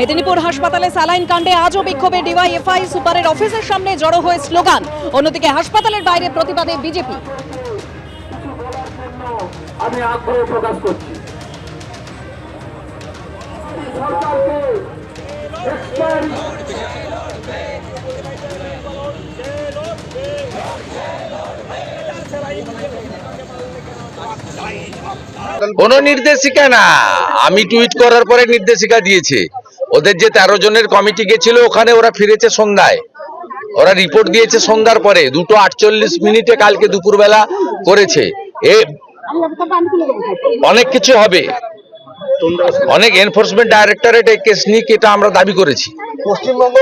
মেদিনীপুর হাসপাতালে স্যালাইন কাণ্ডে আজও বিক্ষোভে ডিওয়াইএফআই সুপারের অফিসের সামনে জড়ো হয়ে স্লোগান। অন্যদিকে হাসপাতালের বাইরে প্রতিবাদে বিজেপি। আমি আগ্রহ প্রকাশ করছি। কোনো নির্দেশিকা না। আমি টুইট করার পরে নির্দেশিকা দিয়েছে। ওদের যে তেরো জনের কমিটি গেছিল ওখানে ওরা ফিরেছে সন্ধ্যায়। ওরা রিপোর্ট দিয়েছে সন্ধ্যার পরে দুটো আটচল্লিশ মিনিটে কালকে দুপুরবেলা করেছে। এ অনেক কিছু হবে। অনেক এনফোর্সমেন্ট ডাইরেক্টরেট এই কেস নিক এটা আমরা দাবি করেছি। পশ্চিমবঙ্গ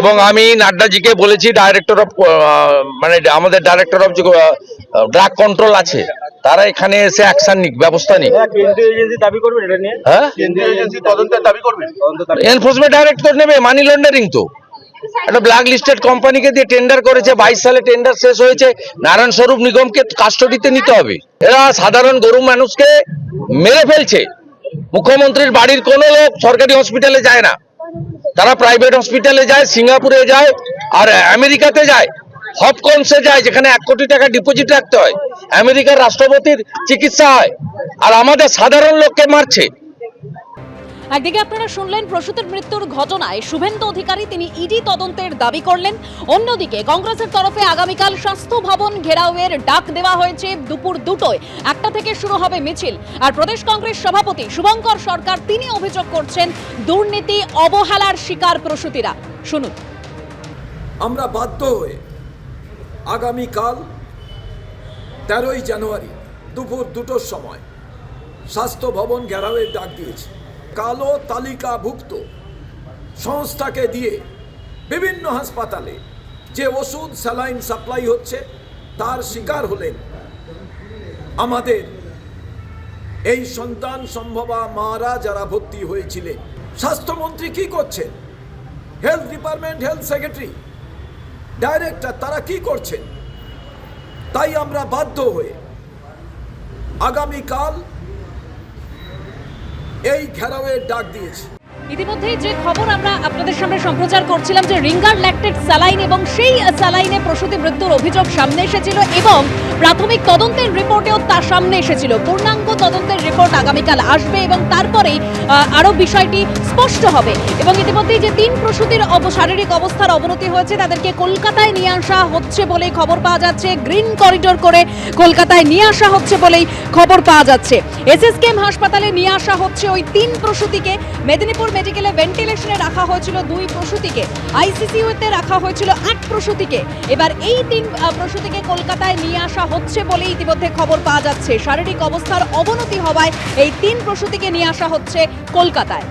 এবং আমি নাড্ডাজিকে বলেছি ডাইরেক্টর অফ মানে আমাদের ডাইরেক্টর অফ যে ড্রাগ কন্ট্রোল আছে তারা এখানে এসে অ্যাকশন নিক ব্যবস্থা নিক। কেন্দ্রীয় এজেন্সি দাবি করবেন এটা নিয়ে? হ্যাঁ? দাবি এনফোর্সমেন্ট ডাইরেক্টর নেবে মানি লন্ডারিং তো। একটা ব্ল্যাক লিস্টেড কোম্পানিকে দিয়ে টেন্ডার করেছে বাইশ সালে টেন্ডার শেষ হয়েছে নারায়ণ স্বরূপ নিগমকে কাস্টডিতে নিতে হবে। এরা সাধারণ গরু মানুষকে মেরে ফেলছে। মুখ্যমন্ত্রীর বাড়ির কোনো লোক সরকারি হসপিটালে যায় না। তারা প্রাইভেট হসপিটালে যায় সিঙ্গাপুরে যায় আর আমেরিকাতে যায় হপকনসে যায় যেখানে এক কোটি টাকা ডিপোজিট রাখতে হয়। আমেরিকার রাষ্ট্রপতির চিকিৎসা হয় আর আমাদের সাধারণ লোককে মারছে। একদিকে আপনারা শুনলেন প্রসূতির মৃত্যুর ঘটনায় শুভেন্দু অধিকারী তিনি ইডি তদন্তের দাবি করলেন। অন্যদিকে কংগ্রেসের তরফে আগামীকাল স্বাস্থ্য ভবন ঘেরাওয়ের ডাক দেওয়া হয়েছে দুপুর দুটোয়। একটা থেকে শুরু হবে মিছিল। আর প্রদেশ কংগ্রেস সভাপতি শুভঙ্কর সরকার তিনি অভিযোগ করছেন দুর্নীতি অবহেলার শিকার প্রসূতিরা। শুনুন। আমরা বাধ্য হয়ে আগামীকাল তেরোই জানুয়ারি দুপুর দুটোর সময় স্বাস্থ্য ভবন ঘেরাওয়ের ডাক দিয়েছে। কালো তালিকাভুক্ত সংস্থাকে দিয়ে বিভিন্ন হাসপাতালে যে ওষুধ, স্যালাইন সাপ্লাই হচ্ছে, তার শিকার হলেন আমাদের এই সন্তান সম্ভবা মারা যারা ভর্তি হয়েছিলেন। স্বাস্থ্যমন্ত্রী কি করছেন? Health department health secretary director তারা কি করছেন? তাই আমরা বাধ্য হয়ে আগামীকাল এই ঘেরাওয়ের ডাক দিয়েছি। ইতিমধ্যেই যে খবর আমরা আপনাদের সামনে সম্প্রচার করছিলাম যে রিঙ্গার ল্যাকটেড স্যালাইন এবং সেই স্যালাইনে প্রসূতি মৃত্যুর অভিযোগ সামনে এসেছিল এবং প্রাথমিক তদন্তের রিপোর্টেও তা সামনে এসেছিল। পূর্ণাঙ্গ তদন্তের রিপোর্ট আগামীকাল আসবে এবং তারপরেই আরও বিষয়টি স্পষ্ট হবে। এবং ইতিমধ্যেই যে তিন প্রসূতির শারীরিক অবস্থার অবনতি হয়েছে, তাদেরকে কলকাতায় নিয়ে আসা হচ্ছে বলেই খবর পাওয়া যাচ্ছে। গ্রিন করিডোর করে কলকাতায় নিয়ে আসা হচ্ছে বলেই খবর পাওয়া যাচ্ছে। এসএসকেএম হাসপাতালে নিয়ে আসা হচ্ছে ওই তিন প্রসূতিকে। মেদিনীপুর মেডিকেলে ভেন্টিলেশনে রাখা হয়েছিল দুই প্রসূতিকে। আইসিসিউতে রাখা হয়েছিল আট প্রসূতিকে। এবার এই তিন প্রসূতিকে কলকাতায় নিয়ে আসা হচ্ছে বলে ইতিমধ্যে খবর পাওয়া যাচ্ছে। শারীরিক অবস্থার অবনতি হওয়ায় এই তিন প্রসূতিকে নিয়ে আসা হচ্ছে কলকাতায়।